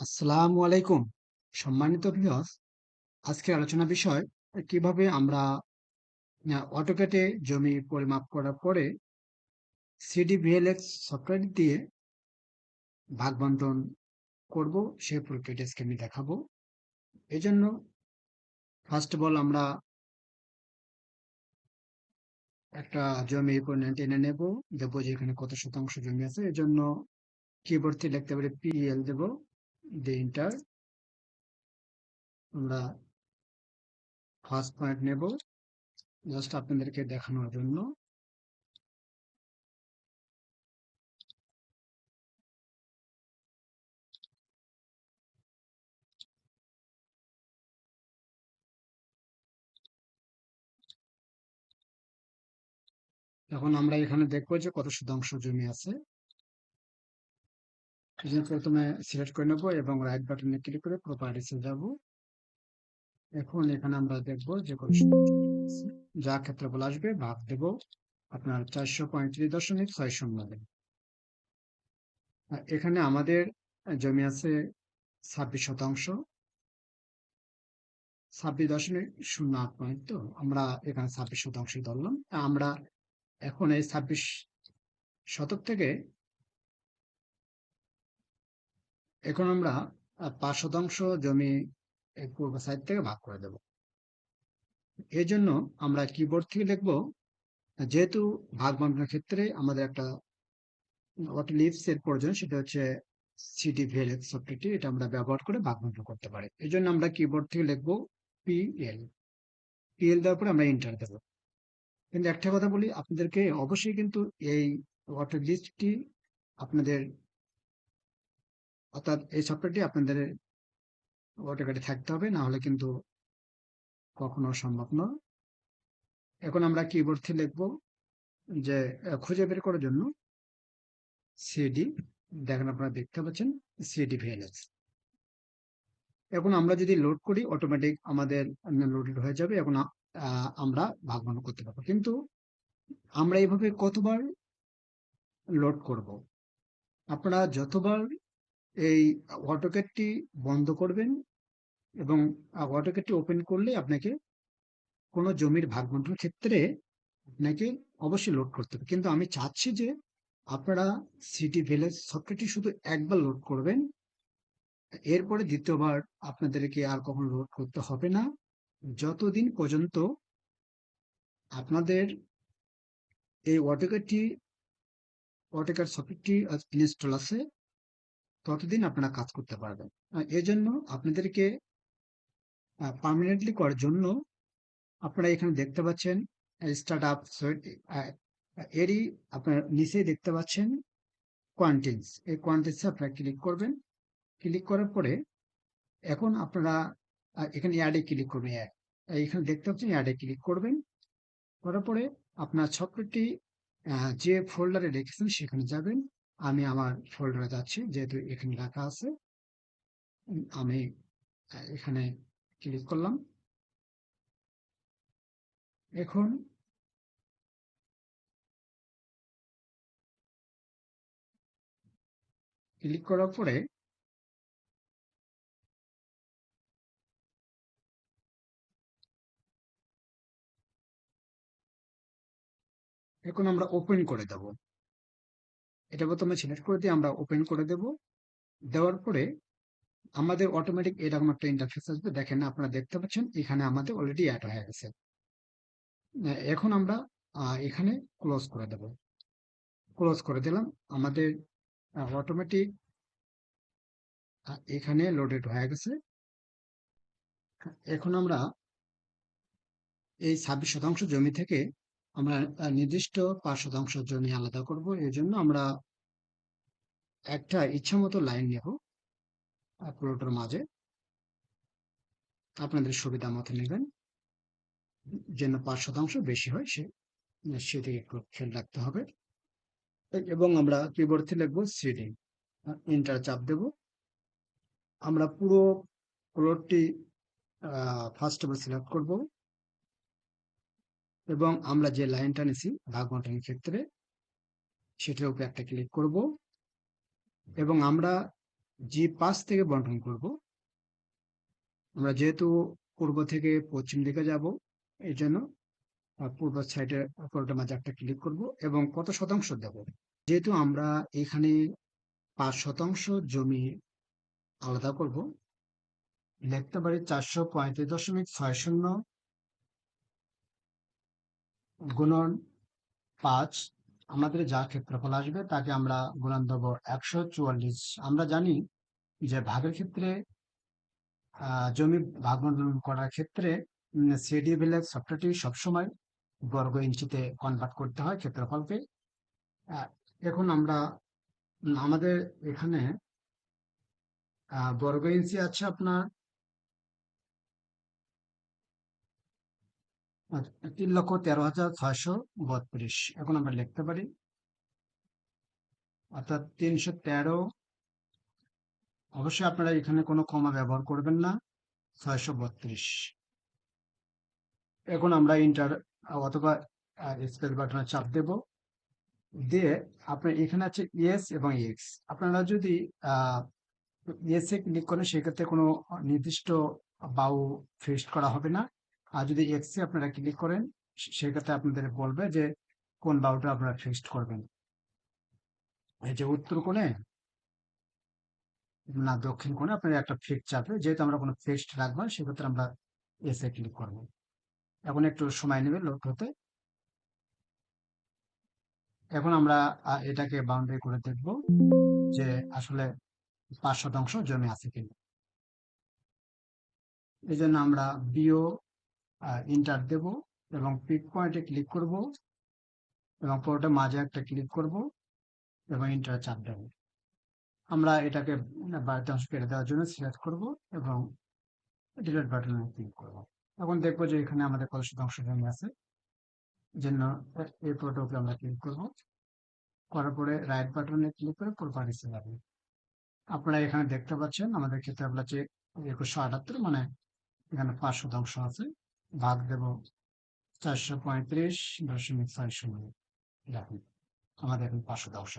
আসসালামু আলাইকুম। সম্মানিত ভিউয়ার্স আজকের আলোচনা বিষয়, কীভাবে আমরা অটোকেটে জমি পরিমাপ করার পরে সিডি ভিএলএক্স সফটওয়্যার দিয়ে ভাগ বন্টন করব সেই প্রক্রিয়াটি আজকে আমি দেখাবো। এই জন্য ফার্স্ট অফ অল আমরা একটা জমি টেনে নেব। দেখব যে এখানে কত শতাংশ জমি আছে। এই জন্য কিবোর্ড থেকে লিখতে পারি পিএল দেব। দিয়ে ইন্টার আমরা ফার্স্ট পয়েন্ট নেব জাস্ট আপনাদেরকে দেখানোর জন্য। এখন আমরা এখানে দেখব যে কত শতাংশ জমি আছে। প্রথমে সিলেক্ট করে নেব এবং রাইট বাটনে ক্লিক করে প্রপার্টিসে যাব। এখন এখানে আমরা দেখব যে যা ক্ষেত্রফল আসবে ভাগ দেব আপনার চারশো পঁয়ত্রিশ দশমিক ছয় শূন্য এখানে আমাদের জমি আছে ছাব্বিশ শতাংশ। ছাব্বিশ দশমিক শূন্য আট পয়েন্ট তো আমরা এখানে ছাব্বিশ শতাংশ ধরলাম। আমরা এখন এই ছাব্বিশ শতক থেকে এখন আমরা পাঁচ শতাংশ জমি পূর্ব সাইড থেকে ভাগ করে দেব। এই জন্য আমরা কিবোর্ড থেকে লিখব যেহেতু ভাগ বন্টনের ক্ষেত্রে আমাদের একটা ওয়াট লিভস এর প্রয়োজন, সেটা হচ্ছে সিডি ভিএলএক্স সফটওয়্যারটি এটা আমরা ব্যবহার করে ভাগ বন্টন করতে পারি। এই জন্য আমরা কিবোর্ড থেকে লিখব পিএল পিএল দেওয়ার পরে আমরা ইন্টার দেব। কিন্তু একটা কথা বলি, আপনাদেরকে অবশ্যই কিন্তু এই ওয়াটার লিস্টটি আপনাদের অর্থাৎ এই সফটওয়্যারটি আপনাদের ওয়াটার থাকতে হবে না হলে কিন্তু কখনো সম্ভব নয়। এখন আমরা কিবোর্ড থেকে লিখব যে খুঁজে বের করার জন্য সিডি দেখেন আপনারা দেখতে পাচ্ছেন সিডি ভিএলএক্স এখন আমরা যদি লোড করি অটোমেটিক আমাদের লোডেড হয়ে যাবে, এখন আমরা ভাগ করতে পারব। কিন্তু আমরা এইভাবে কতবার লোড করব? আপনারা যতবার এই অটোকেটটি বন্ধ করবেন এবং অটোকেটটি ওপেন করলে আপনাকে কোনো জমির ভাগ বন্টনের ক্ষেত্রে আপনাকে অবশ্যই লোড করতে হবে। কিন্তু আমি চাচ্ছি যে আপনারা সিটি ভিলেজ সফটওয়্যারটি শুধু একবার লোড করবেন, এরপরে দ্বিতীয়বার আপনাদেরকে আর কখনো লোড করতে হবে না। যতদিন পর্যন্ত আপনাদের এই অটোকেটটি অটোকেট সফটওয়্যারটি ইনস্টল আছে ততদিন আপনারা কাজ করতে পারবেন। এজন্য আপনাদেরকে পার্মানেন্টলি করার জন্য আপনারা এখানে দেখতে পাচ্ছেন স্টার্ট আপ এরই আপনার নিচেই দেখতে পাচ্ছেন কোয়ান্টিন্স এই কোয়ান্টিন্সে আপনারা ক্লিক করবেন। ক্লিক করার পরে এখন আপনারা এখানে অ্যাডে ক্লিক করবেন। এখানে দেখতে পাচ্ছেন অ্যাডে ক্লিক করবেন। করার পরে আপনার সফটওয়্যারটি যে ফোল্ডারে রেখেছেন সেখানে যাবেন। আমি আমার ফোল্ডারে যাচ্ছি, যেহেতু এখানে লেখা আছে, আমি, এখানে ক্লিক করলাম। এখন ক্লিক করার পরে এখন আমরা ওপেন করে দেব। এটা প্রথমে সিলেক্ট করে দিয়ে আমরা ওপেন করে দেব। দেওয়ার পরে আমাদের অটোমেটিক এরকম একটা ইন্টারফেস আসবে। দেখেন আপনারা দেখতে পাচ্ছেন, এখানে আমাদের অলরেডি অ্যাড হয়ে গেছে। এখন আমরা এখানে ক্লোজ করে দেব। ক্লোজ করে দিলাম, আমাদের অটোমেটিক এখানে লোডেড হয়ে গেছে। এখন আমরা এই ছাব্বিশ শতাংশ জমি থেকে আমরা নির্দিষ্ট পাঁচ শতাংশ জমি আলাদা করব। এই জন্য আমরা একটা ইচ্ছা মতো লাইন নেব পুরোটার মাঝে। আপনাদের সুবিধা মতো নেবেন। যেন পাঁচ শতাংশ বেশি হয়, সে, সেদিকে একটু খেয়াল রাখতে হবে। এবং আমরা কিবোর্ড লিখব সিডি। ইন্টার চাপ দেব। আমরা পুরো প্লটটি ফার্স্ট অফ সিলেক্ট করব। এবং আমরা যে লাইনটা নিছি, ভাগ বন্টনের ক্ষেত্রে, সেটার উপরে একটা ক্লিক করব এবং আমরা জি পাঁচ থেকে বন্টন করব। আমরা যেহেতু পূর্ব থেকে পশ্চিম দিকে যাব, এই জন্য পূর্ব সাইডে পুরোটা মাঝে একটা ক্লিক করব এবং কত শতাংশ দেব? যেহেতু আমরা এখানে পাঁচ শতাংশ জমি আলাদা করব লিখতে পারি চারশো পঁয়ত্রিশ দশমিক ছয় শূন্য গুণন পাঁচ, আমাদের যা ক্ষেত্রফল আসবে তাকে আমরা গুণন দেব একশো চুয়াল্লিশ। আমরা জানি যে ভাগের ক্ষেত্রে জমি ভাগ করার ক্ষেত্রে সিডি ভিলেজ সফটওয়্যারটি সবসময় বর্গ ইঞ্চিতে কনভার্ট করতে হয় ক্ষেত্রফলকে। এখন আমরা আমাদের এখানে বর্গ ইঞ্চি আছে আপনার তিন লক্ষ তেরো হাজার ছয়শো বত্রিশ। এখন আমরা লিখতে পারি। অর্থাৎ তিনশো তেরো। অবশ্যই আপনারা এখানে কোনো কমা ব্যবহার করবেন না। ছয়শো বত্রিশ। এখন আমরা ইন্টার অথবা স্পেস বাটনে চাপ দেব। দিয়ে আপনার এখানে আছে ইয়েস এবং এক্স আপনারা যদি ইয়েসে ক্লিক করেন, সেক্ষেত্রে কোনো নির্দিষ্ট বাউ ফিক্সড করা হবে না। আর যদি এক্সে আপনারা ক্লিক করেন সেক্ষেত্রে আপনাদের বলবে যে কোন বাউটা আপনারা ফিক্সড করবেন। এই যে উত্তর কোণে, না, দক্ষিণ কোণে আপনার একটা ফিক্স চাপে যেহেতু আমরা কোনো ফিক্সড রাখব সেক্ষেত্রে আমরা এসে ক্লিক করব। এখন একটু সময় নেবে লোড হতে। এখন আমরা এটাকে বাউন্ডারি করে দেখব যে আসলে পাঁচ শতাংশ জমি আছে কিনা। এই জন্য আমরা বিও ইন্টার দেব এবং পিক পয়েন্টে ক্লিক করব এবং পুরোটা মাঝে একটা ক্লিক করব এবং ইন্টার চাপ দেব। আমরা এটাকে বাড়িতে অংশ কেটে দেওয়ার জন্য সিলেক্ট করব এবং ডিলেট বাটনে ক্লিক করব। এখন দেখব যে এখানে আমাদের কত শতাংশ জমি আছে জন্য এই পুরোটা আমরা ক্লিক করব। করার পরে রাইট বাটনে ক্লিক করে প্রপার্টিসে যাবে আপনারা এখানে দেখতে পাচ্ছেন, আমাদের ক্ষেত্রে আপনার যে একুশশো আটাত্তর মানে এখানে পাঁচ শতাংশ আছে। ভাগ দেব চারশো পঁয়ত্রিশ দশমিক ছয় শূন্য। দেখুন, আমাদের এখন পাঁচ শতাংশ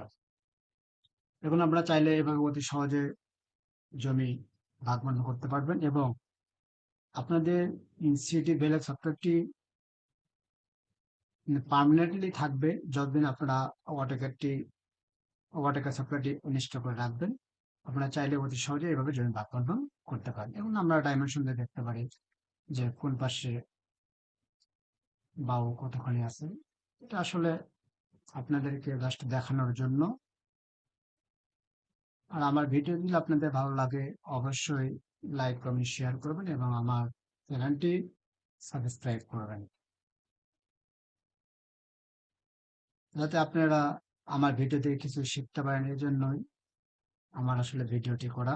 এখন আপনারা চাইলে এভাবে অতি সহজে জমি ভাগবন্ধ করতে পারবেন এবং আপনাদের সিটি ভ্যালেজ সফটওয়্যারটি পারমানেন্টলি থাকবে যতদিন আপনারা ওয়াটারকারটি ওয়াটারকার সফটওয়্যারটি ইনস্টল করে রাখবেন। আপনারা চাইলে অতি সহজে এভাবে জমি ভাগবন্ধন করতে পারেন। এবং আমরা ডাইমেনশন দিয়ে দেখতে পারি। যে কোন পাশে বাউ কতখানি আছে, এটা আসলে আপনাদেরকে জাস্ট দেখানোর জন্য। আর আমার ভিডিও যদি আপনাদের ভালো লাগে, অবশ্যই লাইক কমেন্ট শেয়ার করবেন এবং আমার চ্যানেলটি সাবস্ক্রাইব করবেন। যাতে আপনারা আমার ভিডিও দেখে কিছু শিখতে পারেন এই জন্যই আমার আসলে ভিডিওটি করা।